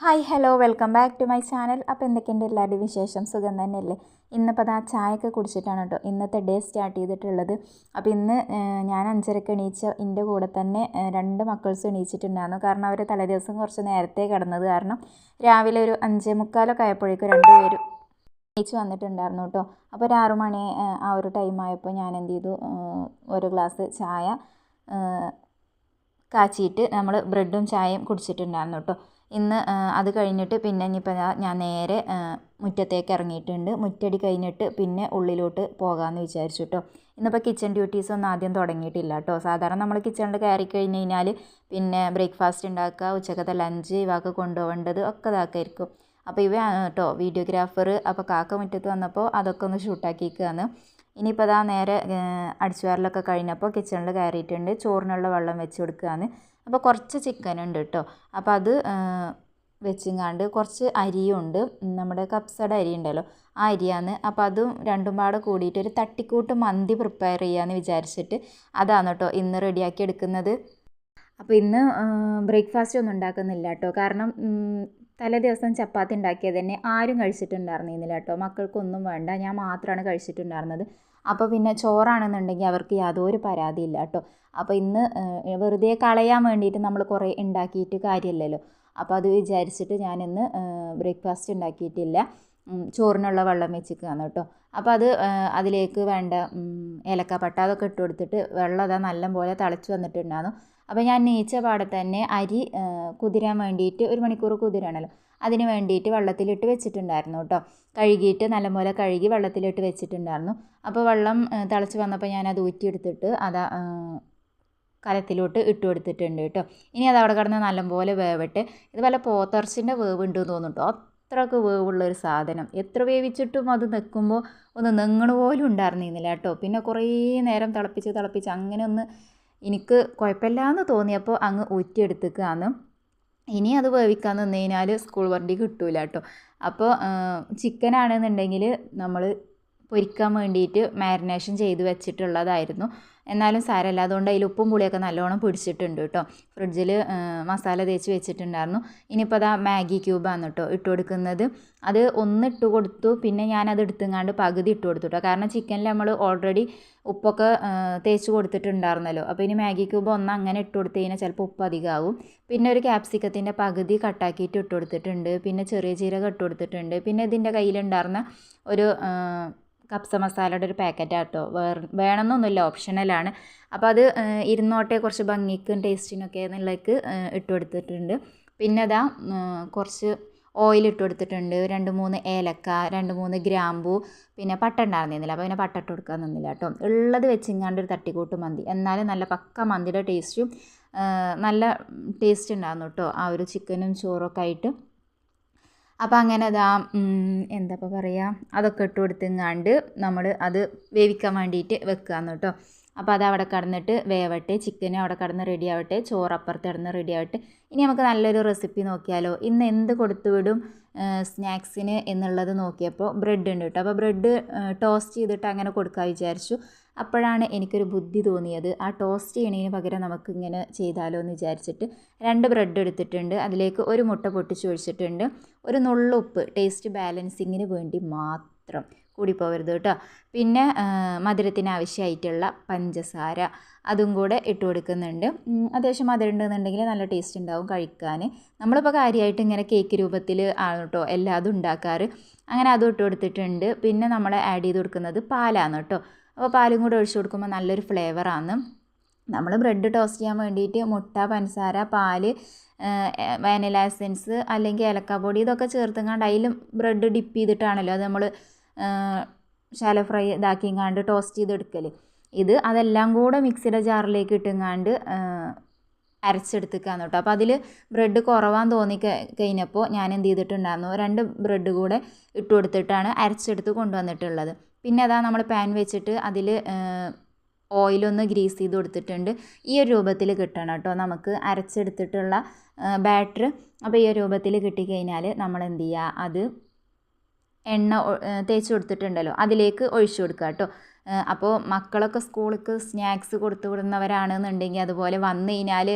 Hi hello welcome back to my channel അപ്പോൾ എന്തൊക്കെയുണ്ട് എല്ലാവരുടെയും വിശേഷം? സുഖം തന്നെയല്ലേ? ഇന്നിപ്പോൾ അത് ആ ചായയൊക്കെ കുടിച്ചിട്ടാണ് കേട്ടോ. ഇന്നത്തെ ഡേ സ്റ്റാർട്ട് ചെയ്തിട്ടുള്ളത്. അപ്പോൾ ഇന്ന് ഞാൻ അഞ്ചരക്ക് എണീച്ച എന്റെ കൂടെ തന്നെ രണ്ട് മക്കൾസ് എണീച്ചിട്ടുണ്ടായിരുന്നു. കാരണം അവർ തലേദിവസം കുറച്ച് നേരത്തെ കിടന്നത് കാരണം രാവിലെ ഒരു അഞ്ചേ മുക്കാലൊക്കെ ആയപ്പോഴേക്കും രണ്ടുപേരും എണീച്ച് വന്നിട്ടുണ്ടായിരുന്നു കേട്ടോ. അപ്പോൾ ഒരു ആറു മണി ആ ഒരു ടൈം ആയപ്പോൾ ഞാൻ എന്ത് ചെയ്തു? ഒരു ഗ്ലാസ് ചായ കാച്ചിയിട്ട് നമ്മൾ ബ്രെഡും ചായയും കുടിച്ചിട്ടുണ്ടായിരുന്നു കേട്ടോ. ഇന്ന് അത് കഴിഞ്ഞിട്ട് പിന്നെ ഇനിയിപ്പോൾ ഞാൻ നേരെ മുറ്റത്തേക്ക് ഇറങ്ങിയിട്ടുണ്ട്. മുറ്റടി കഴിഞ്ഞിട്ട് പിന്നെ ഉള്ളിലോട്ട് പോകാമെന്ന് വിചാരിച്ചു കേട്ടോ ഇന്നിപ്പോൾ കിച്ചൺ ഡ്യൂട്ടീസ് ഒന്നും ആദ്യം തുടങ്ങിയിട്ടില്ല കേട്ടോ സാധാരണ നമ്മൾ കിച്ചണിൽ കയറി കഴിഞ്ഞ് കഴിഞ്ഞാൽ പിന്നെ ബ്രേക്ക്ഫാസ്റ്റ് ഉണ്ടാക്കുക ഉച്ചക്കത്തെ ലഞ്ച് ഇവക്ക് കൊണ്ടുപോകേണ്ടത് ഒക്കെ ഇതാക്കായിരിക്കും. അപ്പോൾ ഇവ കേട്ടോ വീഡിയോഗ്രാഫർ അപ്പോൾ കാക്ക മുറ്റത്ത് വന്നപ്പോൾ അതൊക്കെ ഒന്ന് ഷൂട്ടാക്കിയിരിക്കുകയാണ് ഇനിയിപ്പോൾ അതാ നേരെ അടിച്ചുവാരലൊക്കെ കഴിഞ്ഞപ്പോൾ കിച്ചണിൽ കയറിയിട്ടുണ്ട്. ചോറിനുള്ള വെള്ളം വെച്ച് കൊടുക്കുകയാണ് അപ്പോൾ കുറച്ച് ചിക്കൻ ഉണ്ട് കേട്ടോ. അപ്പോൾ അത് വെച്ചിങ്ങാണ്ട് കുറച്ച് അരിയുണ്ട്. നമ്മുടെ കപ്സയുടെ അരി ഉണ്ടല്ലോ ആ അരിയാണ്. അപ്പോൾ അതും രണ്ടും പാടെ കൂടിയിട്ട് ഒരു തട്ടിക്കൂട്ട് മന്തി പ്രിപ്പയർ ചെയ്യാമെന്ന് വിചാരിച്ചിട്ട് അതാണ് കേട്ടോ ഇന്ന് റെഡിയാക്കി എടുക്കുന്നത്. അപ്പോൾ ഇന്ന് ബ്രേക്ക്ഫാസ്റ്റ് ഒന്നും ഉണ്ടാക്കുന്നില്ല കേട്ടോ. കാരണം തലേ ദിവസം ചപ്പാത്തി ഉണ്ടാക്കിയത് തന്നെ ആരും കഴിച്ചിട്ടുണ്ടായിരുന്നില്ല കേട്ടോ. മക്കൾക്കൊന്നും വേണ്ട. ഞാൻ മാത്രമാണ് കഴിച്ചിട്ടുണ്ടായിരുന്നത്. അപ്പോൾ പിന്നെ ചോറാണെന്നുണ്ടെങ്കിൽ അവർക്ക് യാതൊരു പരാതിയില്ല കേട്ടോ. അപ്പോൾ ഇന്ന് വെറുതെ കളയാൻ വേണ്ടിയിട്ട് നമ്മൾ കുറേ ഉണ്ടാക്കിയിട്ട് കാര്യമില്ലല്ലോ. അപ്പോൾ അത് വിചാരിച്ചിട്ട് ഞാനിന്ന് ബ്രേക്ക്ഫാസ്റ്റ് ഉണ്ടാക്കിയിട്ടില്ല. ചോറിനുള്ള വെള്ളം വെച്ചിരിക്കുകയാണ് കേട്ടോ. അപ്പോൾ അത് അതിലേക്ക് വേണ്ട ഏലക്കപ്പട്ട ഏലക്ക പട്ട അതൊക്കെ ഇട്ട് കൊടുത്തിട്ട് വെള്ളം അതാ നല്ലപോലെ തിളച്ച് വന്നിട്ടുണ്ടായിരുന്നു. അപ്പോൾ ഞാൻ നീച്ച പാടെ തന്നെ അരി കുതിരാൻ വേണ്ടിയിട്ട് ഒരു മണിക്കൂർ കുതിരാണല്ലോ. അതിന് വേണ്ടിയിട്ട് വെള്ളത്തിലിട്ട് വെച്ചിട്ടുണ്ടായിരുന്നു കേട്ടോ. കഴുകിയിട്ട് നല്ലപോലെ കഴുകി വെള്ളത്തിലിട്ട് വെച്ചിട്ടുണ്ടായിരുന്നു. അപ്പോൾ വെള്ളം തിളച്ച് വന്നപ്പോൾ ഞാൻ അത് ഊറ്റിയെടുത്തിട്ട് അതാ കലത്തിലോട്ട് ഇട്ട് കൊടുത്തിട്ടുണ്ട് കേട്ടോ. ഇനി അത് അവിടെ കിടന്ന് നല്ലപോലെ വേവട്ടെ. ഇത് വല്ല പോത്തിറച്ചിന്റെ വേവ് ഉണ്ട് തോന്നുന്നു കേട്ടോ അത്രയ്ക്ക് വേവുള്ളൊരു സാധനം. എത്ര വേവിച്ചിട്ടും അത് നിൽക്കുമ്പോൾ ഒന്ന് നെങ്ങണ പോലും ഉണ്ടായിരുന്നില്ല കേട്ടോ. പിന്നെ കുറേ നേരം തിളപ്പിച്ച് തിളപ്പിച്ച് അങ്ങനെ ഒന്ന് എനിക്ക് കുഴപ്പമില്ലാന്ന് തോന്നിയപ്പോൾ അങ്ങ് ഊറ്റിയെടുത്തേക്കാണ് ഇനി അത് വേവിക്കാൻ നിന്ന് കഴിഞ്ഞാൽ സ്കൂൾ വണ്ടി കിട്ടൂല കേട്ടോ അപ്പോൾ ചിക്കൻ ആണെന്നുണ്ടെങ്കിൽ നമ്മൾ പൊരിക്കാൻ വേണ്ടിയിട്ട് മാരിനേഷൻ ചെയ്ത് വെച്ചിട്ടുള്ളതായിരുന്നു. എന്നാലും സാരമില്ല. അതുകൊണ്ട് അതിൽ ഉപ്പും പുളിയൊക്കെ നല്ലോണം പിടിച്ചിട്ടുണ്ട് കേട്ടോ. ഫ്രിഡ്ജിൽ മസാല തേച്ച് വെച്ചിട്ടുണ്ടായിരുന്നു. ഇനിയിപ്പോൾ അതാ മാഗി ക്യൂബാണ് കേട്ടോ ഇട്ട് കൊടുക്കുന്നത്. അത് ഒന്ന് ഇട്ട് കൊടുത്തു പിന്നെ ഞാനത് എടുത്തുങ്ങാണ്ട് പകുതി ഇട്ട് കൊടുത്തു കേട്ടോ. കാരണം ചിക്കനിൽ നമ്മൾ ഓൾറെഡി ഉപ്പൊക്കെ തേച്ച് കൊടുത്തിട്ടുണ്ടായിരുന്നല്ലോ. അപ്പോൾ ഇനി മാഗി ക്യൂബ് ഒന്ന് അങ്ങനെ ഇട്ട് കൊടുത്തു കഴിഞ്ഞാൽ ചിലപ്പോൾ ഉപ്പ് അധികമാവും പിന്നെ ഒരു ക്യാപ്സിക്കത്തിന്റെ പകുതി കട്ടാക്കിയിട്ട് ഇട്ട് കൊടുത്തിട്ടുണ്ട്. പിന്നെ ചെറിയ ജീരകം ഇട്ട് കൊടുത്തിട്ടുണ്ട്. പിന്നെ ഇതിന്റെ കയ്യിലുണ്ടായിരുന്ന ഒരു കപ്സ മസാലയുടെ ഒരു പാക്കറ്റാണ് കേട്ടോ വേറെ വേണമെന്നൊന്നുമില്ല ഓപ്ഷണലാണ് അപ്പോൾ അത് ഇരുന്നോട്ടെ കുറച്ച് ഭംഗിക്കും ടേസ്റ്റിനൊക്കെ എന്നുള്ളക്ക് ഇട്ട് കൊടുത്തിട്ടുണ്ട്. പിന്നെ അതാ കുറച്ച് ഓയിൽ ഇട്ട് കൊടുത്തിട്ടുണ്ട്. രണ്ട് മൂന്ന് ഏലക്ക രണ്ട് മൂന്ന് ഗ്രാമ്പു പിന്നെ പട്ട ഉണ്ടായിരുന്നില്ല. അപ്പോൾ പിന്നെ പട്ട ഇട്ട് കൊടുക്കാൻ നിന്നില്ല കേട്ടോ. ഉള്ളത് വെച്ചിങ്ങാണ്ട് ഒരു തട്ടിക്കൂട്ട് മന്തി. എന്നാലും നല്ല പക്ക മന്തിയുടെ ടേസ്റ്റും നല്ല ടേസ്റ്റ് ഉണ്ടായിരുന്നു കേട്ടോ. ആ ഒരു ചിക്കനും ചോറൊക്കെ ആയിട്ട്. അപ്പോൾ അങ്ങനെ അതാ എന്താ ഇപ്പോൾ പറയുക അതൊക്കെ ഇട്ട് കൊടുത്തെങ്ങാണ്ട് നമ്മൾ അത് വേവിക്കാൻ വേണ്ടിയിട്ട് വെക്കുകയെന്ന് കേട്ടോ. അപ്പോൾ അത് അവിടെ കടന്നിട്ട് വേവട്ടെ ചിക്കൻ അവിടെ കടന്ന് റെഡി ആവട്ടെ ചോറ് അപ്പുറത്ത് കിടന്ന് റെഡി ആവട്ടെ. ഇനി നമുക്ക് നല്ലൊരു റെസിപ്പി നോക്കിയാലോ? ഇന്ന് എന്ത് കൊടുത്തു വിടും സ്നാക്സിന് എന്നുള്ളത് നോക്കിയപ്പോൾ ബ്രെഡ് ഉണ്ട് കേട്ടോ. അപ്പോൾ ബ്രെഡ് ടോസ്റ്റ് ചെയ്തിട്ട് അങ്ങനെ കൊടുക്കാൻ വിചാരിച്ചു. അപ്പോഴാണ് എനിക്കൊരു ബുദ്ധി തോന്നിയത്. ആ ടോസ്റ്റ് ചെയ്യണതിന് പകരം നമുക്ക് ഇങ്ങനെ ചെയ്താലോ എന്ന് വിചാരിച്ചിട്ട് രണ്ട് ബ്രെഡ് എടുത്തിട്ടുണ്ട്. അതിലേക്ക് ഒരു മുട്ട പൊട്ടിച്ച് ഒഴിച്ചിട്ടുണ്ട്. ഒരു നുള്ളുപ്പ് ടേസ്റ്റ് ബാലൻസിങ്ങിന് വേണ്ടി മാത്രം കൂടിപ്പോകരുത് കേട്ടോ. പിന്നെ മധുരത്തിന് ആവശ്യമായിട്ടുള്ള പഞ്ചസാര അതും കൂടെ ഇട്ട് കൊടുക്കുന്നുണ്ട്. അത്യാവശ്യം മധുരം ഉണ്ടെന്നുണ്ടെങ്കിൽ നല്ല ടേസ്റ്റ് ഉണ്ടാവും കഴിക്കാൻ. നമ്മളിപ്പോൾ കാര്യമായിട്ട് ഇങ്ങനെ കേക്ക് രൂപത്തിൽ ആണ് കേട്ടോ എല്ലാതും ഉണ്ടാക്കാറ്. അങ്ങനെ അതും ഇട്ട് കൊടുത്തിട്ടുണ്ട്. പിന്നെ നമ്മൾ ആഡ് ചെയ്ത് കൊടുക്കുന്നത് പാലാണ് കേട്ടോ. അപ്പോൾ പാലും കൂടെ ഒഴിച്ചു കൊടുക്കുമ്പോൾ നല്ലൊരു ഫ്ലേവറാണ്. നമ്മൾ ബ്രെഡ് ടോസ്റ്റ് ചെയ്യാൻ വേണ്ടിയിട്ട് മുട്ട പഞ്ചസാര പാൽ വാനില എസെൻസ് അല്ലെങ്കിൽ ഏലക്കാപ്പൊടി ഇതൊക്കെ ചേർത്തുങ്ങാണ്ട് അതിലും ബ്രെഡ് ഡിപ്പ് ചെയ്തിട്ടാണല്ലോ അത് നമ്മൾ ശാല ഫ്രൈ ഇതാക്കിങ്ങാണ്ട് ടോസ്റ്റ് ചെയ്തെടുക്കൽ ഇത് അതെല്ലാം കൂടെ മിക്സിയുടെ ജാറിലേക്ക് ഇട്ടുങ്ങാണ്ട് അരച്ചെടുത്തേക്കാന്ന് കേട്ടോ. അപ്പോൾ അതിൽ ബ്രെഡ് കുറവാന്ന് തോന്നി കഴിഞ്ഞപ്പോൾ ഞാൻ എന്ത് ചെയ്തിട്ടുണ്ടായിരുന്നു രണ്ട് ബ്രെഡ് കൂടെ ഇട്ട് കൊടുത്തിട്ടാണ് അരച്ചെടുത്ത് കൊണ്ടുവന്നിട്ടുള്ളത്. പിന്നെ അതാ നമ്മൾ പാൻ വെച്ചിട്ട് അതിൽ ഓയിലൊന്ന് ഗ്രീസ് ചെയ്ത് കൊടുത്തിട്ടുണ്ട്. ഈ ഒരു രൂപത്തിൽ കിട്ടണം കേട്ടോ. നമുക്ക് അരച്ചെടുത്തിട്ടുള്ള ബാറ്റർ അപ്പോൾ ഈ ഒരു രൂപത്തിൽ കിട്ടിക്കഴിഞ്ഞാൽ നമ്മൾ എന്ത് ചെയ്യുക അത് എണ്ണ തേച്ച് കൊടുത്തിട്ടുണ്ടല്ലോ. അതിലേക്ക് ഒഴിച്ചു കൊടുക്കുക കേട്ടോ. അപ്പോൾ മക്കളൊക്കെ സ്കൂളിലേക്ക് സ്നാക്സ് കൊടുത്തു വിടുന്നവരാണെന്നുണ്ടെങ്കിൽ അതുപോലെ വന്നു കഴിഞ്ഞാൽ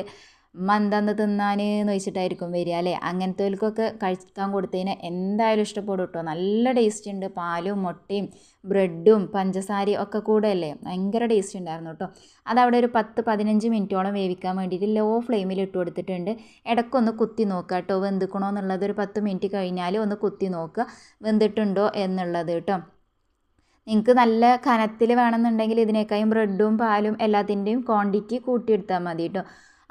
ഉമ്മ എന്താന്ന് തിന്നാൻ എന്ന് വെച്ചിട്ടായിരിക്കും വരിക അല്ലേ? അങ്ങനത്തേൽക്കൊക്കെ കഴിക്കാൻ കൊടുത്തതിന് എന്തായാലും ഇഷ്ടപ്പെടും കേട്ടോ നല്ല ടേസ്റ്റ് ഉണ്ട്. പാലും മുട്ടയും ബ്രെഡും പഞ്ചസാരയും ഒക്കെ കൂടെ അല്ലേ ഭയങ്കര ടേസ്റ്റ് ഉണ്ടായിരുന്നു കേട്ടോ അതവിടെ ഒരു പത്ത് പതിനഞ്ച് മിനിറ്റോളം വേവിക്കാൻ വേണ്ടിയിട്ട് ലോ ഫ്ലെയിമിൽ ഇട്ട് കൊടുത്തിട്ടുണ്ട്. ഇടയ്ക്കൊന്ന് കുത്തി നോക്കുക കേട്ടോ വെന്തുക്കണോ എന്നുള്ളത് ഒരു പത്ത് മിനിറ്റ് കഴിഞ്ഞാൽ ഒന്ന് കുത്തി നോക്കുക. വെന്തിട്ടുണ്ടോ എന്നുള്ളത് കേട്ടോ നിങ്ങൾക്ക് നല്ല കനത്തിൽ വേണമെന്നുണ്ടെങ്കിൽ ഇതിനേക്കാളും ബ്രെഡും പാലും എല്ലാത്തിന്റെയും ക്വാണ്ടിറ്റി കൂട്ടിയെടുത്താൽ മതി കേട്ടോ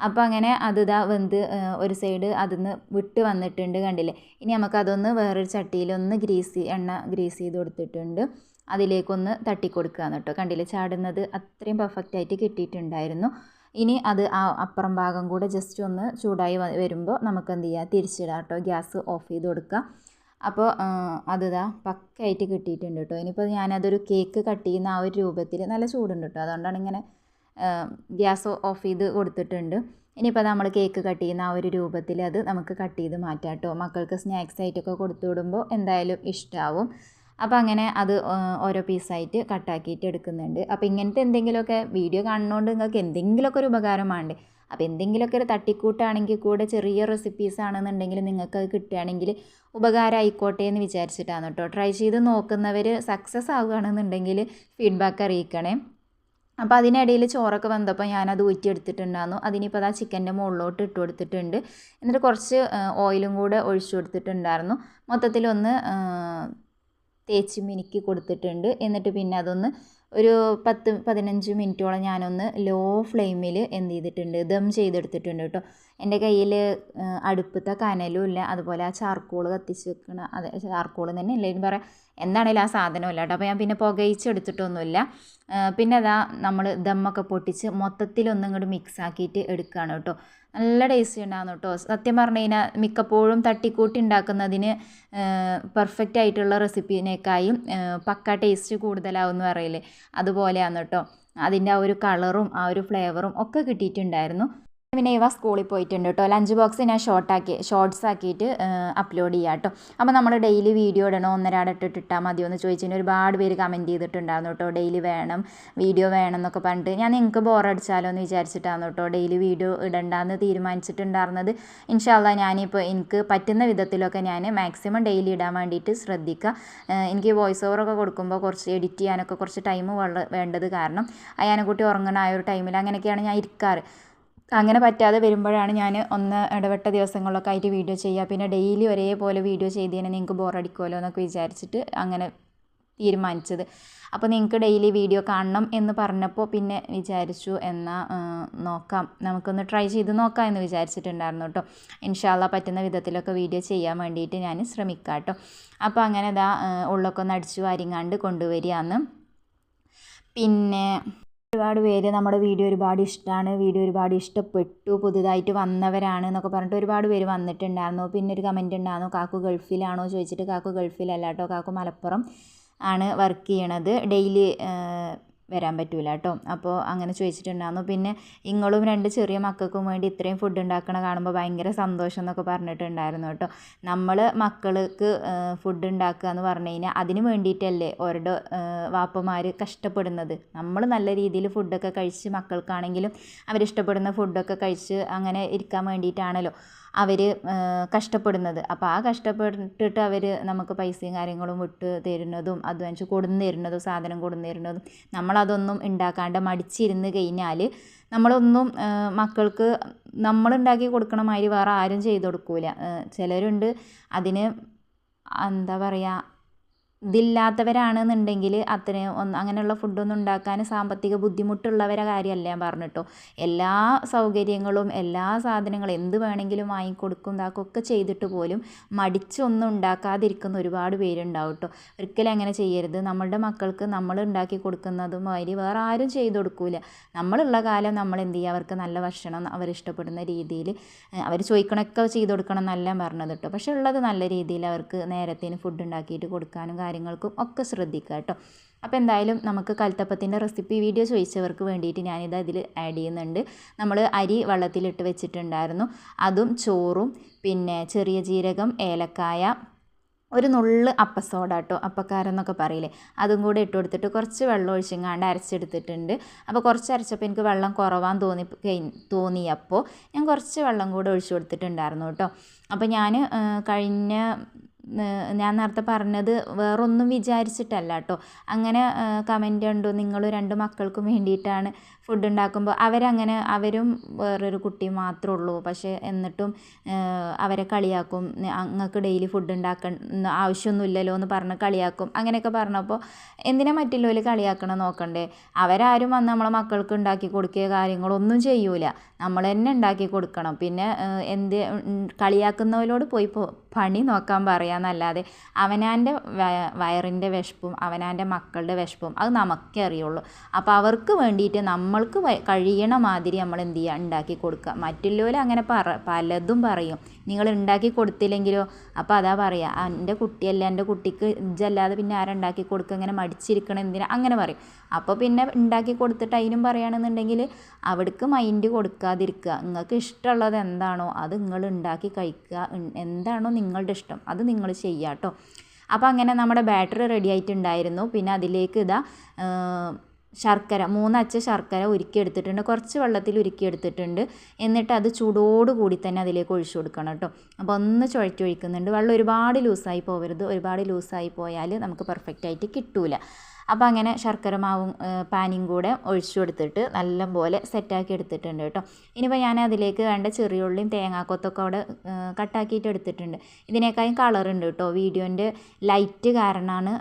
അപ്പോൾ അങ്ങനെ അത് ഇതാ വെന്ത് ഒരു സൈഡ് അതിന്ന് വിട്ട് വന്നിട്ടുണ്ട് കണ്ടില്ലേ? ഇനി നമുക്ക് അതൊന്ന് വേറൊരു ചട്ടിയിലൊന്ന് ഗ്രീസ് എണ്ണ ഗ്രീസ് ചെയ്ത് കൊടുത്തിട്ടുണ്ട്. അതിലേക്കൊന്ന് തട്ടി കൊടുക്കുക കേട്ടോ. കണ്ടില്ലേ? ചാടുന്നത് അത്രയും പെർഫെക്റ്റ് ആയിട്ട് കിട്ടിയിട്ടുണ്ടായിരുന്നു. ഇനി അത് ആ അപ്പുറം ഭാഗം കൂടെ ജസ്റ്റ് ഒന്ന് ചൂടായി വരുമ്പോൾ നമുക്ക് എന്ത് ചെയ്യുക തിരിച്ചിടാം കേട്ടോ. ഗ്യാസ് ഓഫ് ചെയ്ത് കൊടുക്കുക അപ്പോൾ അത് ഇതാ പക്കയായിട്ട് കിട്ടിയിട്ടുണ്ട് കേട്ടോ. ഇനിയിപ്പോൾ ഞാനതൊരു കേക്ക് കട്ട് ചെയ്യുന്ന ആ ഒരു രൂപത്തിൽ നല്ല ചൂടുണ്ട് കേട്ടോ. അതുകൊണ്ടാണ് ഇങ്ങനെ ഗ്യാസ് ഓഫ് ചെയ്ത് കൊടുത്തിട്ടുണ്ട്. ഇനിയിപ്പോൾ നമ്മൾ കേക്ക് കട്ട് ചെയ്യുന്ന ആ ഒരു രൂപത്തിൽ അത് നമുക്ക് കട്ട് ചെയ്ത് മാറ്റാം കേട്ടോ മക്കൾക്ക് സ്നാക്സ് ആയിട്ടൊക്കെ കൊടുത്തു വിടുമ്പോൾ എന്തായാലും ഇഷ്ടമാവും അപ്പോൾ അങ്ങനെ അത് ഓരോ പീസായിട്ട് കട്ടാക്കിയിട്ട് എടുക്കുന്നുണ്ട്. അപ്പോൾ ഇങ്ങനത്തെ എന്തെങ്കിലുമൊക്കെ വീഡിയോ കാണുന്നതുകൊണ്ട് നിങ്ങൾക്ക് എന്തെങ്കിലുമൊക്കെ ഒരു ഉപകാരം വേണ്ടേ അപ്പോൾ എന്തെങ്കിലുമൊക്കെ ഒരു തട്ടിക്കൂട്ടാണെങ്കിൽ കൂടെ ചെറിയ റെസിപ്പീസ് ആണെന്നുണ്ടെങ്കിൽ നിങ്ങൾക്ക് അത് കിട്ടുകയാണെങ്കിൽ ഉപകാരം ആയിക്കോട്ടെ എന്ന് വിചാരിച്ചിട്ടാണ് കേട്ടോ ട്രൈ ചെയ്ത് നോക്കുന്നവർ സക്സസ് ആവുകയാണെന്നുണ്ടെങ്കിൽ ഫീഡ്ബാക്ക് അറിയിക്കണേ. അപ്പോൾ അതിനിടയിൽ ചോറൊക്കെ വന്നപ്പോൾ ഞാനത് ഊറ്റിയെടുത്തിട്ടുണ്ടായിരുന്നു. അതിനിപ്പോൾ ആ ചിക്കന്റെ മുകളിലോട്ട് ഇട്ട് കൊടുത്തിട്ടുണ്ട്. എന്നിട്ട് കുറച്ച് ഓയിലും കൂടെ ഒഴിച്ചു കൊടുത്തിട്ടുണ്ടായിരുന്നു. മൊത്തത്തിലൊന്ന് തേച്ച് മിനുക്കി കൊടുത്തിട്ടുണ്ട്. എന്നിട്ട് പിന്നെ അതൊന്ന് ഒരു പത്ത് പതിനഞ്ച് മിനിറ്റോളം ഞാനൊന്ന് ലോ ഫ്ലെയിമിൽ എന്ത് ചെയ്തിട്ടുണ്ട് ദം ചെയ്തെടുത്തിട്ടുണ്ട് കേട്ടോ. എന്റെ കയ്യിൽ അടുപ്പത്തെ കനലും ഇല്ല. അതുപോലെ ആ ചാർക്കോൾ കത്തിച്ച് വെക്കണ അതെ ചാർക്കോൾ തന്നെ എന്ന് പറയാം എന്താണേലും ആ സാധനമില്ല കേട്ടോ. അപ്പോൾ ഞാൻ പിന്നെ പുകയിച്ചെടുത്തിട്ടൊന്നുമില്ല. പിന്നെ അതാ നമ്മൾ ദമ്മൊക്കെ പൊട്ടിച്ച് മൊത്തത്തിലൊന്നും ഇങ്ങോട്ട് മിക്സ് ആക്കിയിട്ട് എടുക്കുകയാണ് കേട്ടോ. നല്ല ടേസ്റ്റ് ഉണ്ടാകുന്നു കേട്ടോ. സത്യം പറഞ്ഞു കഴിഞ്ഞാൽ മിക്കപ്പോഴും തട്ടിക്കൂട്ടി ഉണ്ടാക്കുന്നതിന് പെർഫെക്റ്റ് ആയിട്ടുള്ള റെസിപ്പിനേക്കായും പക്ക ടേസ്റ്റ് കൂടുതലാവും എന്ന് പറയില്ലേ അതുപോലെയാണ് കേട്ടോ. അതിന്റെ ആ ഒരു കളറും ആ ഒരു ഫ്ലേവറും ഒക്കെ കിട്ടിയിട്ടുണ്ടായിരുന്നു. പിന്നെ ഇവ സ്കൂളിൽ പോയിട്ടുണ്ട് കേട്ടോ. ലഞ്ച് ബോക്സ് ഞാൻ ഷോർട്ടാക്കി ഷോർട്സ് ആക്കിയിട്ട് അപ്ലോഡ് ചെയ്യാം കേട്ടോ. അപ്പോൾ നമ്മൾ ഡെയിലി വീഡിയോ ഇടണോ ഒന്നരാട് ഇട്ടാൽ മതിയോ എന്ന് ചോദിച്ചതിന് ഒരുപാട് പേര് കമന്റ് ചെയ്തിട്ടുണ്ടായിരുന്നു കേട്ടോ. ഡെയിലി വേണം വീഡിയോ വേണം എന്നൊക്കെ പറഞ്ഞിട്ട്. ഞാൻ നിങ്ങൾക്ക് ബോറടിച്ചാലോ എന്ന് വിചാരിച്ചിട്ടാണ് കേട്ടോ. ഡെയിലി വീഡിയോ ഇടണ്ടെന്ന് തീരുമാനിച്ചിട്ടുണ്ടായിരുന്നത്. ഇൻഷാല്ല ഞാനിപ്പോൾ എനിക്ക് പറ്റുന്ന വിധത്തിലൊക്കെ ഞാൻ മാക്സിമം ഡെയിലി ഇടാൻ വേണ്ടിയിട്ട് ശ്രദ്ധിക്കുക എനിക്ക് വോയിസ് ഓവറൊക്കെ കൊടുക്കുമ്പോൾ കുറച്ച് എഡിറ്റ് ചെയ്യാനൊക്കെ കുറച്ച് ടൈം വേണ്ടത് കാരണം അയാനെ അയാനെക്കുട്ടി ഉറങ്ങണ ആ ഒരു ടൈമിൽ അങ്ങനെയൊക്കെയാണ് ഞാൻ ഇരിക്കാറ്. അങ്ങനെ പറ്റാതെ വരുമ്പോഴാണ് ഞാൻ ഒന്ന് ഇടവിട്ട ദിവസങ്ങളിലൊക്കെ ആയിട്ട് വീഡിയോ ചെയ്യുക. പിന്നെ ഡെയിലി ഒരേപോലെ വീഡിയോ ചെയ്ത് തന്നെ നിങ്ങൾക്ക് ബോറടിക്കുമല്ലോ എന്നൊക്കെ വിചാരിച്ചിട്ട് അങ്ങനെ തീരുമാനിച്ചത്. അപ്പോൾ നിങ്ങൾക്ക് ഡെയിലി വീഡിയോ കാണണം എന്ന് പറഞ്ഞപ്പോൾ പിന്നെ വിചാരിച്ചു എന്നാൽ നോക്കാം. നമുക്കൊന്ന് ട്രൈ ചെയ്ത് നോക്കാം എന്ന് വിചാരിച്ചിട്ടുണ്ടായിരുന്നു കേട്ടോ. ഇൻഷാല്ല പറ്റുന്ന വിധത്തിലൊക്കെ വീഡിയോ ചെയ്യാൻ വേണ്ടിയിട്ട് ഞാൻ ശ്രമിക്കാം കേട്ടോ. അപ്പോൾ അങ്ങനെ ഇതാ ഉള്ളൊക്കെ ഒന്ന് അടിച്ചു വാരിങ്ങാണ്ട് കൊണ്ടുവരികയാണ്. പിന്നെ ഒരുപാട് പേര് നമ്മുടെ വീഡിയോ ഒരുപാട് ഇഷ്ടമാണ് വീഡിയോ ഒരുപാട് ഇഷ്ടപ്പെട്ടു പുതുതായിട്ട് വന്നവരാണ് എന്നൊക്കെ പറഞ്ഞിട്ട് ഒരുപാട് പേര് വന്നിട്ടുണ്ടായിരുന്നു. പിന്നെ ഒരു കമന്റ് ഉണ്ടായിരുന്നു കാക്കു ഗൾഫിലാണോ? ചോദിച്ചിട്ട് കാക്കു ഗൾഫിലല്ല കേട്ടോ കാക്കു മലപ്പുറം ആണ് വർക്ക് ചെയ്യണത്. ഡെയിലി വരാൻ പറ്റൂല കേട്ടോ. അപ്പോൾ അങ്ങനെ ചോദിച്ചിട്ടുണ്ടായിരുന്നു. പിന്നെ ഇങ്ങളും രണ്ട് ചെറിയ മക്കൾക്കും വേണ്ടി ഇത്രയും ഫുഡ് ഉണ്ടാക്കണ കാണുമ്പോൾ ഭയങ്കര സന്തോഷം എന്നൊക്കെ പറഞ്ഞിട്ടുണ്ടായിരുന്നു കേട്ടോ. നമ്മൾ മക്കൾക്ക് ഫുഡ് ഉണ്ടാക്കുക എന്ന് പറഞ്ഞു കഴിഞ്ഞാൽ അതിന് വേണ്ടിയിട്ടല്ലേ ഓരോ വാപ്പമാർ കഷ്ടപ്പെടുന്നത്. നമ്മൾ നല്ല രീതിയിൽ ഫുഡൊക്കെ കഴിച്ച് മക്കൾക്കാണെങ്കിലും അവരിഷ്ടപ്പെടുന്ന ഫുഡൊക്കെ കഴിച്ച് അങ്ങനെ ഇരിക്കാൻ വേണ്ടിയിട്ടാണല്ലോ അവർ കഷ്ടപ്പെടുന്നത്. അപ്പോൾ ആ കഷ്ടപ്പെട്ടിട്ട് അവർ നമുക്ക് പൈസയും കാര്യങ്ങളും വിട്ട് തരുന്നതും അധ്വാനിച്ച് കൊടുന്ന് തരുന്നതും സാധനം കൊടുന്ന് തരുന്നതും നമ്മളതൊന്നും ഉണ്ടാക്കാണ്ട് മടിച്ചിരുന്ന് കഴിഞ്ഞാൽ നമ്മളൊന്നും മക്കൾക്ക് നമ്മളുണ്ടാക്കി കൊടുക്കണ മാതിരി വേറെ ആരും ചെയ്ത് കൊടുക്കില്ല ചിലരുണ്ട് അതിന് എന്താ പറയുക ഇതില്ലാത്തവരാണെന്നുണ്ടെങ്കിൽ അത്രയും ഒന്ന് അങ്ങനെയുള്ള ഫുഡൊന്നും ഉണ്ടാക്കാൻ സാമ്പത്തിക ബുദ്ധിമുട്ടുള്ളവരെ കാര്യമല്ല ഞാൻ പറഞ്ഞിട്ടോ. എല്ലാ സൗകര്യങ്ങളും എല്ലാ സാധനങ്ങളും എന്ത് വേണമെങ്കിലും വാങ്ങിക്കൊടുക്കും ഇതാക്കൊക്കെ ചെയ്തിട്ട് പോലും മടിച്ചൊന്നും ഉണ്ടാക്കാതിരിക്കുന്ന ഒരുപാട് പേരുണ്ടാവും കേട്ടോ ഒരിക്കലും അങ്ങനെ ചെയ്യരുത്. നമ്മളുടെ മക്കൾക്ക് നമ്മൾ ഉണ്ടാക്കി കൊടുക്കുന്നതും മാതിരി വേറെ ആരും ചെയ്തു കൊടുക്കില്ല നമ്മളുള്ള കാലം നമ്മൾ എന്ത് ചെയ്യുക? അവർക്ക് നല്ല ഭക്ഷണം അവർ ഇഷ്ടപ്പെടുന്ന രീതിയിൽ അവർ ചോദിക്കണമൊക്കെ ചെയ്തു കൊടുക്കണം എന്നല്ല പറഞ്ഞത് കേട്ടോ പക്ഷേ ഉള്ളത് നല്ല രീതിയിൽ അവർക്ക് നേരത്തിന് ഫുഡ് ഉണ്ടാക്കിയിട്ട് കൊടുക്കാനും കാര്യങ്ങൾക്കും ഒക്കെ ശ്രദ്ധിക്കുക കേട്ടോ. അപ്പോൾ എന്തായാലും നമുക്ക് കൽത്തപ്പത്തിന്റെ റെസിപ്പി വീഡിയോ ചോദിച്ചവർക്ക് വേണ്ടിയിട്ട് ഞാനിത് അതിൽ ആഡ് ചെയ്യുന്നുണ്ട്. നമ്മൾ അരി വെള്ളത്തിലിട്ട് വെച്ചിട്ടുണ്ടായിരുന്നു. അതും ചോറും പിന്നെ ചെറിയ ജീരകം ഏലക്കായ ഒരു നുള്ള് അപ്പസോഡ കേട്ടോ അപ്പക്കാരെന്നൊക്കെ പറയില്ലേ. അതും കൂടെ ഇട്ട് കൊടുത്തിട്ട് കുറച്ച് വെള്ളം ഒഴിച്ചിങ്ങാണ്ട് അരച്ചെടുത്തിട്ടുണ്ട്. അപ്പോൾ കുറച്ച് അരച്ചപ്പോൾ എനിക്ക് വെള്ളം കുറവാൻ തോന്നി തോന്നിയപ്പോൾ ഞാൻ കുറച്ച് വെള്ളം കൂടെ ഒഴിച്ചു കൊടുത്തിട്ടുണ്ടായിരുന്നു കേട്ടോ. അപ്പോൾ ഞാൻ കഴിഞ്ഞ ഞാൻ നേരത്തെ പറഞ്ഞത് വേറൊന്നും വിചാരിച്ചിട്ടല്ല കേട്ടോ അങ്ങനെ കമന്റ് കണ്ടു. നിങ്ങൾ രണ്ട് മക്കൾക്കും വേണ്ടിയിട്ടാണ് ഫുഡ് ഉണ്ടാക്കുമ്പോൾ അവരങ്ങനെ അവരും വേറൊരു കുട്ടി മാത്രമേ ഉള്ളൂ. പക്ഷേ എന്നിട്ടും അവരെ കളിയാക്കും. അങ്ങക്ക് ഡെയിലി ഫുഡ് ഉണ്ടാക്കുന്ന ആവശ്യമൊന്നുമില്ലല്ലോ എന്ന് പറഞ്ഞ് കളിയാക്കും. അങ്ങനെയൊക്കെ പറഞ്ഞപ്പോൾ എന്തിനാ മറ്റുള്ളവർ കളിയാക്കണം നോക്കണ്ടേ? അവരാരും വന്ന് നമ്മളെ മക്കൾക്ക് ഉണ്ടാക്കി കൊടുക്കുകയോ കാര്യങ്ങളൊന്നും ചെയ്യൂല. നമ്മൾ തന്നെ ഉണ്ടാക്കി കൊടുക്കണം. പിന്നെ എന്ത് കളിയാക്കുന്നവരോട് പോയി പണി നോക്കാൻ പറയാമെന്നല്ലാതെ അവനാന്റെ വയറിന്റെ വിശപ്പും അവനാന്റെ മക്കളുടെ വിശപ്പും അത് നമുക്കേ അറിയുള്ളൂ. അപ്പോൾ അവർക്ക് വേണ്ടിയിട്ട് നമ്മൾക്ക് കഴിയണ മാതിരി നമ്മൾ എന്ത് ചെയ്യുക? ഉണ്ടാക്കി കൊടുക്കുക. മറ്റുള്ളവർ അങ്ങനെ പറ പലതും പറയും. നിങ്ങൾ ഉണ്ടാക്കി കൊടുത്തില്ലെങ്കിലോ? അപ്പോൾ അതാ പറയുക എന്റെ കുട്ടിയല്ല എന്റെ കുട്ടിക്ക് ഇജ്ജല്ലാതെ പിന്നെ ആരുണ്ടാക്കി കൊടുക്കുക? ഇങ്ങനെ മടിച്ചിരിക്കണം എന്തിനാ? അങ്ങനെ പറയും. അപ്പോൾ പിന്നെ ഉണ്ടാക്കി കൊടുത്തിട്ട് അതിനും പറയുകയാണെന്നുണ്ടെങ്കിൽ അവിടേക്ക് മൈൻഡ് കൊടുക്കാതിരിക്കുക നിങ്ങൾക്ക് ഇഷ്ടമുള്ളത് എന്താണോ അത് നിങ്ങൾ ഉണ്ടാക്കി കഴിക്കുക. എന്താണോ നിങ്ങളുടെ ഇഷ്ടം അത് നിങ്ങൾ ചെയ്യുക കേട്ടോ. അപ്പോൾ അങ്ങനെ നമ്മുടെ ബാറ്ററി റെഡി ആയിട്ടുണ്ടായിരുന്നു. പിന്നെ അതിലേക്ക് ഇതാ ശർക്കര മൂന്നച്ച ശർക്കര ഉരുക്കി എടുത്തിട്ടുണ്ട് കുറച്ച് വെള്ളത്തിൽ ഉരുക്കി എടുത്തിട്ടുണ്ട് എന്നിട്ട് അത് ചൂടോടുകൂടി തന്നെ അതിലേക്ക് ഒഴിച്ചു കൊടുക്കണം കേട്ടോ. അപ്പോൾ ഒന്ന് ചുഴറ്റി ഒഴിക്കുന്നുണ്ട്. വെള്ളം ഒരുപാട് ലൂസായി പോകരുത്. ഒരുപാട് ലൂസായി പോയാൽ നമുക്ക് പെർഫെക്റ്റ് ആയിട്ട് കിട്ടൂല. അപ്പോൾ അങ്ങനെ ശർക്കര മാവും പാനിയും കൂടെ ഒഴിച്ചു കൊടുത്തിട്ട് നല്ലപോലെ സെറ്റാക്കി എടുത്തിട്ടുണ്ട് കേട്ടോ. ഇനിയിപ്പോൾ ഞാൻ അതിലേക്ക് വേണ്ട ചെറിയുള്ളിയും തേങ്ങാക്കൊത്തൊക്കെ അവിടെ കട്ടാക്കിയിട്ട് എടുത്തിട്ടുണ്ട്. ഇതിനേക്കാളും കളറുണ്ട് കേട്ടോ. വീഡിയോന്റെ ലൈറ്റ് കാരണമാണ്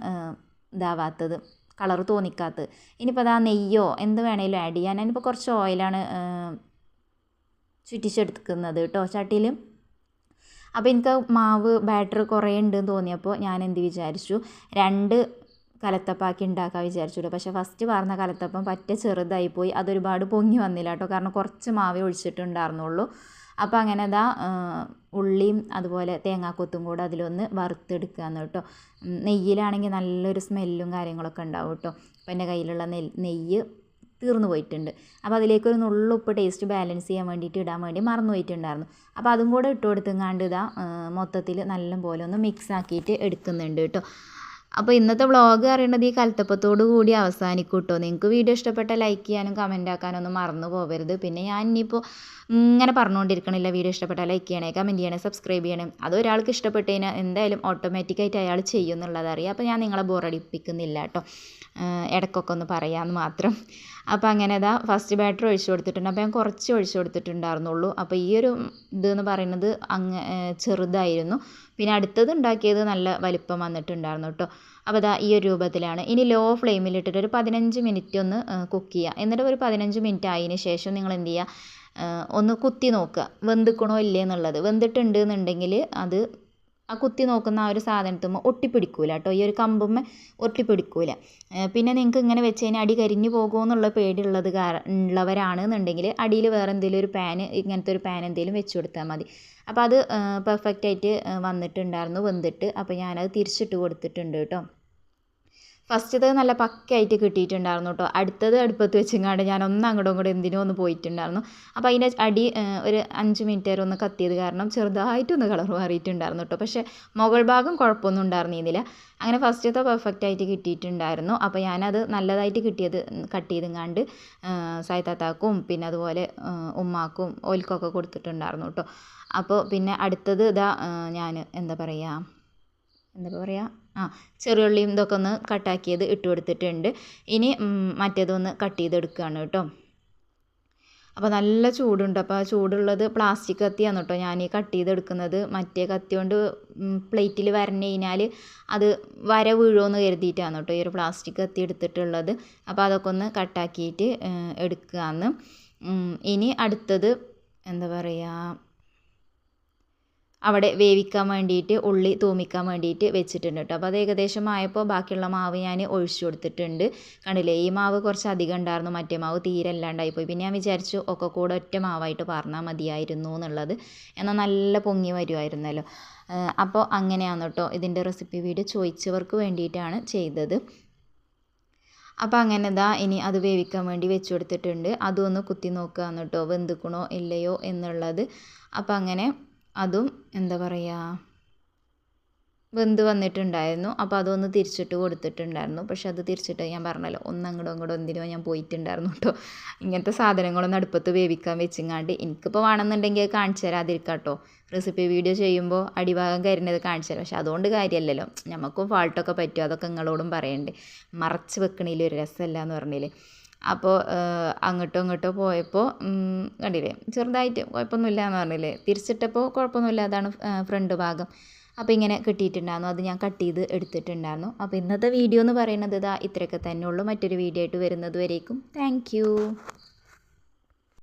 ഇതാവാത്തത് കളർ തോന്നിക്കാത്തത്. ഇനിയിപ്പോൾ അതാ നെയ്യോ എന്ത് വേണേലും ആഡ് ചെയ്യാൻ ഞാനിപ്പോൾ കുറച്ച് ഓയിലാണ് ചുറ്റിച്ചെടുക്കുന്നത് കേട്ടോ ചട്ടിയിൽ അപ്പോൾ എനിക്ക് മാവ് ബാറ്റർ കുറേ ഉണ്ടെന്ന് തോന്നിയപ്പോൾ ഞാൻ എന്ത് വിചാരിച്ചു രണ്ട് കലത്തപ്പാക്കി ഉണ്ടാക്കാൻ വിചാരിച്ചുള്ളൂ പക്ഷേ ഫസ്റ്റ് പറഞ്ഞ കലത്തപ്പം പറ്റ ചെറുതായിപ്പോയി അതൊരുപാട് പൊങ്ങി വന്നില്ല കേട്ടോ. കാരണം കുറച്ച് മാവേ ഒഴിച്ചിട്ടുണ്ടായിരുന്നുള്ളൂ. അപ്പോൾ അങ്ങനെ ഇതാ ഉള്ളിയും അതുപോലെ തേങ്ങാക്കൊത്തും കൂടെ അതിലൊന്ന് വറുത്തെടുക്കുകയെന്ന് കേട്ടോ. നെയ്യിലാണെങ്കിൽ നല്ലൊരു സ്മെല്ലും കാര്യങ്ങളൊക്കെ ഉണ്ടാവും കേട്ടോ. അപ്പോൾ എന്റെ കയ്യിലുള്ള നെയ്യ് തീർന്നു പോയിട്ടുണ്ട്. അപ്പോൾ അതിലേക്ക് ഒരു നുള്ളുപ്പ് ടേസ്റ്റ് ബാലൻസ് ചെയ്യാൻ വേണ്ടിയിട്ട് ഇടാൻ വേണ്ടി മറന്നു പോയിട്ടുണ്ടായിരുന്നു. അപ്പോൾ അതും കൂടെ ഇട്ട് കൊടുത്തെങ്ങാണ്ട് ഇതാ മൊത്തത്തിൽ നല്ല പോലെ ഒന്ന് മിക്സ് ആക്കിയിട്ട് എടുക്കുന്നുണ്ട് കേട്ടോ. അപ്പോൾ ഇന്നത്തെ വ്ളോഗ് അറിയണത് ഈ കൽത്തപ്പത്തോടു കൂടി അവസാനിക്കും കേട്ടോ നിങ്ങൾക്ക് വീഡിയോ ഇഷ്ടപ്പെട്ട ലൈക്ക് ചെയ്യാനും കമന്റ് ഒന്നും മറന്നു പോകരുത് പിന്നെ ഞാൻ ഇനിയിപ്പോൾ ഇങ്ങനെ പറഞ്ഞുകൊണ്ടിരിക്കണില്ല വീഡിയോ ഇഷ്ടപ്പെട്ട ലൈക്ക് ചെയ്യണേ കമന്റ് ചെയ്യണേ സബ്സ്ക്രൈബ് ചെയ്യണേ. അത് ഒരാൾക്ക് ഇഷ്ടപ്പെട്ട് കഴിഞ്ഞാൽ എന്തായാലും ഓട്ടോമാറ്റിക്കായിട്ട് അയാൾ ചെയ്യും അറിയാം. അപ്പോൾ ഞാൻ നിങ്ങളെ ബോറടിപ്പിക്കുന്നില്ല കേട്ടോ. ഇടയ്ക്കൊക്കെ ഒന്ന് പറയാമെന്ന് മാത്രം. അപ്പോൾ അങ്ങനെ ഇതാ ഫസ്റ്റ് ബാറ്ററി ഒഴിച്ചു കൊടുത്തിട്ടുണ്ട്. അപ്പോൾ ഞാൻ കുറച്ച് ഒഴിച്ചു കൊടുത്തിട്ടുണ്ടായിരുന്നുള്ളൂ. അപ്പോൾ ഈ ഒരു ഇതെന്ന് പറയുന്നത് അങ്ങ് ചെറുതായിരുന്നു. പിന്നെ അടുത്തത് ഉണ്ടാക്കിയത് നല്ല വലിപ്പം വന്നിട്ടുണ്ടായിരുന്നു കേട്ടോ. അപ്പോൾ ഇതാ ഈ ഒരു രൂപത്തിലാണ്. ഇനി ലോ ഫ്ലെയിമിലിട്ടിട്ട് ഒരു പതിനഞ്ച് മിനിറ്റ് ഒന്ന് കുക്ക് ചെയ്യുക. എന്നിട്ട് ഒരു പതിനഞ്ച് മിനിറ്റ് ആയതിന് ശേഷം നിങ്ങൾ എന്ത് ചെയ്യുക? ഒന്ന് കുത്തി നോക്കുക. വെന്തിക്കണോ ഇല്ലേ എന്നുള്ളത്. വെന്തിട്ടുണ്ട് എന്നുണ്ടെങ്കിൽ അത് ആ കുത്തി നോക്കുന്ന ആ ഒരു സാധനത്തുമ്പോൾ ഒട്ടിപ്പിടിക്കൂല കേട്ടോ. ഈ ഒരു കമ്പുമ്മ ഒട്ടിപ്പിടിക്കൂല. പിന്നെ നിങ്ങൾക്ക് ഇങ്ങനെ വെച്ച് കഴിഞ്ഞാൽ അടി കരിഞ്ഞു പോകുമോ എന്നുള്ള പേടിയുള്ളത് ഉള്ളവരാണെന്നുണ്ടെങ്കിൽ അടിയിൽ വേറെ എന്തെങ്കിലും ഒരു പാൻ ഇങ്ങനത്തെ ഒരു പാൻ എന്തെങ്കിലും വെച്ച് കൊടുത്താൽ മതി. അപ്പോൾ അത് പെർഫെക്റ്റായിട്ട് വന്നിട്ടുണ്ടായിരുന്നു വെന്തിട്ട്. അപ്പോൾ ഞാനത് തിരിച്ചിട്ട് കൊടുത്തിട്ടുണ്ട് കേട്ടോ. ഫസ്റ്റത്തെ നല്ല പക്കയായിട്ട് കിട്ടിയിട്ടുണ്ടായിരുന്നു കേട്ടോ അടുത്തത് അടുപ്പത്ത് വെച്ചെങ്ങാണ്ട് ഞാൻ ഒന്ന് അങ്ങോട്ടും ഇങ്ങോട്ടും എന്തിനോ ഒന്ന് പോയിട്ടുണ്ടായിരുന്നു. അപ്പോൾ അതിന്റെ അടി ഒരു അഞ്ച് മിനിറ്റ് വരെ ഒന്ന് കത്തിയത് കാരണം ചെറുതായിട്ടൊന്ന് കളർ മാറിയിട്ടുണ്ടായിരുന്നു കേട്ടോ പക്ഷേ മുകൾ ഭാഗം കുഴപ്പമൊന്നും ഉണ്ടായിരുന്നില്ല. അങ്ങനെ ഫസ്റ്റത്തെ പെർഫെക്റ്റ് ആയിട്ട് കിട്ടിയിട്ടുണ്ടായിരുന്നു. അപ്പോൾ ഞാനത് നല്ലതായിട്ട് കിട്ടിയത് കട്ട് ചെയ്തെങ്ങാണ്ട് സായത്താത്താക്കും പിന്നെ അതുപോലെ ഉമ്മാക്കും ഓൽക്കൊക്കെ കൊടുത്തിട്ടുണ്ടായിരുന്നു കേട്ടോ അപ്പോൾ പിന്നെ അടുത്തത് ഇതാ ഞാൻ എന്താ പറയുക എന്താ പറയുക ആ ചെറിയുള്ളിയും ഇതൊക്കെ ഒന്ന് കട്ടാക്കിയത് ഇട്ട് കൊടുത്തിട്ടുണ്ട്. ഇനി മറ്റേതൊന്ന് കട്ട് ചെയ്തെടുക്കുകയാണ് കേട്ടോ. അപ്പോൾ നല്ല ചൂടുണ്ട്. അപ്പോൾ ആ ചൂടുള്ളത് പ്ലാസ്റ്റിക് കത്തിയാണ് കേട്ടോ ഞാൻ ഈ കട്ട് ചെയ്തെടുക്കുന്നത്. മറ്റേ കത്തി കൊണ്ട് പ്ലേറ്റിൽ വരഞ്ഞു കഴിഞ്ഞാൽ അത് വര വീഴുമെന്ന് കരുതിയിട്ടാണ് കേട്ടോ ഈ ഒരു പ്ലാസ്റ്റിക് കത്തി എടുത്തിട്ടുള്ളത്. അപ്പോൾ അതൊക്കെ ഒന്ന് കട്ടാക്കിയിട്ട് എടുക്കുകയാണ് ഇനി അടുത്തത് എന്താ പറയുക അവിടെ വേവിക്കാൻ വേണ്ടിയിട്ട് ഉള്ളി തൂമിക്കാൻ വേണ്ടിയിട്ട് വെച്ചിട്ടുണ്ട് കേട്ടോ. അപ്പോൾ അത് ഏകദേശം ആയപ്പോൾ ബാക്കിയുള്ള മാവ് ഞാൻ ഒഴിച്ചു കൊടുത്തിട്ടുണ്ട്. കണ്ടില്ലേ ഈ മാവ് കുറച്ച് അധികം ഉണ്ടായിരുന്നു മറ്റേ മാവ് തീരെ അല്ലാണ്ടായി പോയി പിന്നെ ഞാൻ വിചാരിച്ചു ഒക്കെ കൂടെ ഒറ്റ മാവായിട്ട് പറഞ്ഞാൽ മതിയായിരുന്നു എന്നുള്ളത്. എന്നാൽ നല്ല പൊങ്ങി വരുമായിരുന്നല്ലോ. അപ്പോൾ അങ്ങനെയാണ് കേട്ടോ ഇതിന്റെ റെസിപ്പി വീഡിയോ ചോദിച്ചവർക്ക് വേണ്ടിയിട്ടാണ് ചെയ്തത്. അപ്പോൾ അങ്ങനെ ഇതാ ഇനി അത് വേവിക്കാൻ വേണ്ടി വെച്ച് കൊടുത്തിട്ടുണ്ട്. അതൊന്ന് കുത്തി നോക്കുക കേട്ടോ വെന്തുക്കണോ ഇല്ലയോ എന്നുള്ളത്. അപ്പോൾ അങ്ങനെ അതും എന്താ പറയുക വെന്ത് വന്നിട്ടുണ്ടായിരുന്നു. അപ്പോൾ അതൊന്ന് തിരിച്ചിട്ട് കൊടുത്തിട്ടുണ്ടായിരുന്നു. പക്ഷെ അത് തിരിച്ചിട്ട് ഞാൻ പറഞ്ഞല്ലോ ഒന്ന് അങ്ങോട്ടും അങ്ങോട്ടും എന്തിനോ ഞാൻ പോയിട്ടുണ്ടായിരുന്നു കേട്ടോ ഇങ്ങനത്തെ സാധനങ്ങളൊന്നും അടുപ്പത്ത് വേവിക്കാൻ വെച്ചിങ്ങാണ്ട് എനിക്കിപ്പോൾ വേണമെന്നുണ്ടെങ്കിൽ കാണിച്ചു തരാതിരിക്കാം കേട്ടോ റെസിപ്പി വീഡിയോ ചെയ്യുമ്പോൾ അടിഭാഗം കരിഞ്ഞത് കാണിച്ചു തരാം. പക്ഷെ അതുകൊണ്ട് കാര്യമല്ലല്ലോ നമുക്കും ഫാൾട്ടൊക്കെ പറ്റും. അതൊക്കെ നിങ്ങളോടും പറയണ്ടേ. മറച്ച് വെക്കണേലൊരു രസമല്ല എന്ന് പറഞ്ഞില്ലേ. അപ്പോൾ അങ്ങോട്ടും ഇങ്ങോട്ടും പോയപ്പോൾ കണ്ടില്ലേ ചെറുതായിട്ട് കുഴപ്പമൊന്നുമില്ല എന്ന് പറഞ്ഞില്ലേ തിരിച്ചിട്ടപ്പോൾ കുഴപ്പമൊന്നുമില്ല അതാണ് ഫ്രണ്ട് ഭാഗം. അപ്പോൾ ഇങ്ങനെ കിട്ടിയിട്ടുണ്ടായിരുന്നു അത് ഞാൻ കട്ട് ചെയ്ത് എടുത്തിട്ടുണ്ടായിരുന്നു. അപ്പോൾ ഇന്നത്തെ വീഡിയോ എന്ന് പറയുന്നത് ഇതാ ഇത്രയൊക്കെ തന്നെ ഉള്ളൂ. മറ്റൊരു വീഡിയോ ആയിട്ട് വരുന്നത് വരേക്കും. താങ്ക്